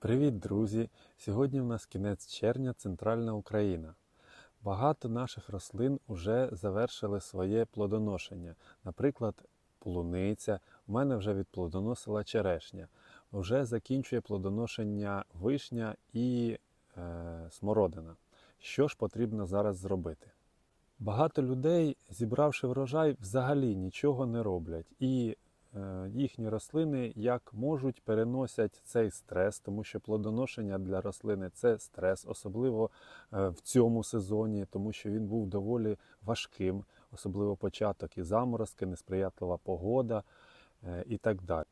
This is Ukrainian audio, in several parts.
Привіт, друзі! Сьогодні в нас кінець червня, центральна Україна. Багато наших рослин вже завершили своє плодоношення. Наприклад, полуниця. У мене вже відплодоносила черешня. Вже закінчує плодоношення вишня і е, смородина. Що ж потрібно зараз зробити? Багато людей, зібравши врожай, взагалі нічого не роблять. І їхні рослини як можуть переносять цей стрес, тому що плодоношення для рослини це стрес, особливо е, в цьому сезоні, тому що він був доволі важким, особливо початок і заморозки, несприятлива погода е, і так далі.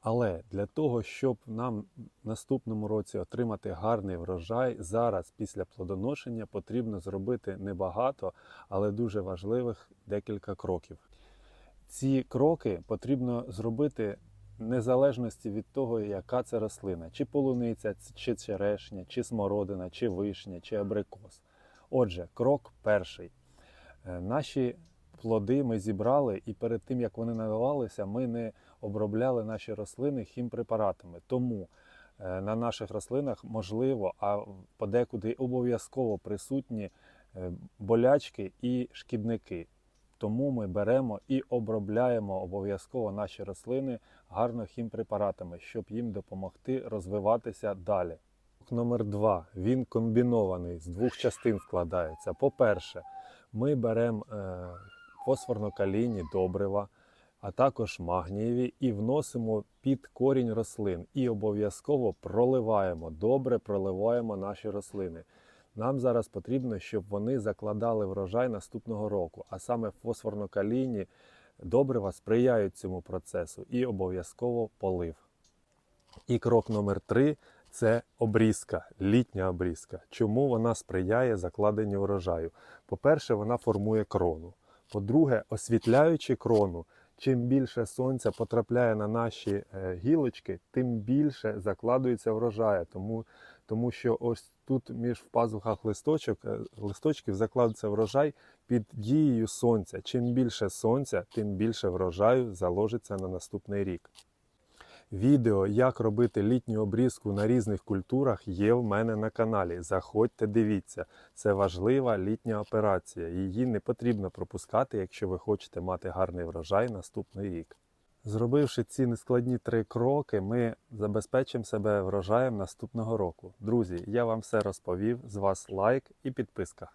Але для того, щоб нам в наступному році отримати гарний врожай, зараз після плодоношення потрібно зробити небагато, але дуже важливих декілька кроків. Ці кроки потрібно зробити незалежності від того, яка це рослина, чи полуниця, чи черешня, чи смородина, чи вишня, чи абрикос. Отже, крок перший. Е, Наші плоди ми зібрали, і перед тим як вони надавалися, ми не обробляли наші рослини хімпрепаратами. Тому е, на наших рослинах можливо, а подекуди обов'язково присутні е, болячки і шкідники. Тому ми беремо і обробляємо обов'язково наші рослини гарно хімпрепаратами, щоб їм допомогти розвиватися далі. Номер два. Він комбінований, з двох частин складається. По-перше, ми беремо е, фосфорно-калійні добрива, а також магнієві, і вносимо під корінь рослин. І обов'язково проливаємо, добре проливаємо наші рослини. Нам зараз потрібно, щоб вони закладали врожай наступного року, а саме фосфорно-калійні добрива сприяють цьому процесу і обов'язково полив. І крок номер три це обрізка, літня обрізка. Чому вона сприяє закладенню врожаю? По-перше, вона формує крону. По-друге, освітляючи крону, чим більше сонця потрапляє на наші е, гілочки, тим більше закладується врожаю. Тому, тому що ось тут між в пазухах листочок, е, листочків закладується врожай під дією сонця. Чим більше сонця, тим більше врожаю заложиться на наступний рік. Відео, як робити літню обрізку на різних культурах, є в мене на каналі. Заходьте, дивіться. Це важлива літня операція. Її не потрібно пропускати, якщо ви хочете мати гарний врожай наступний рік. Зробивши ці нескладні три кроки, ми забезпечимо себе врожаєм наступного року. Друзі, я вам все розповів. З вас лайк і підписка.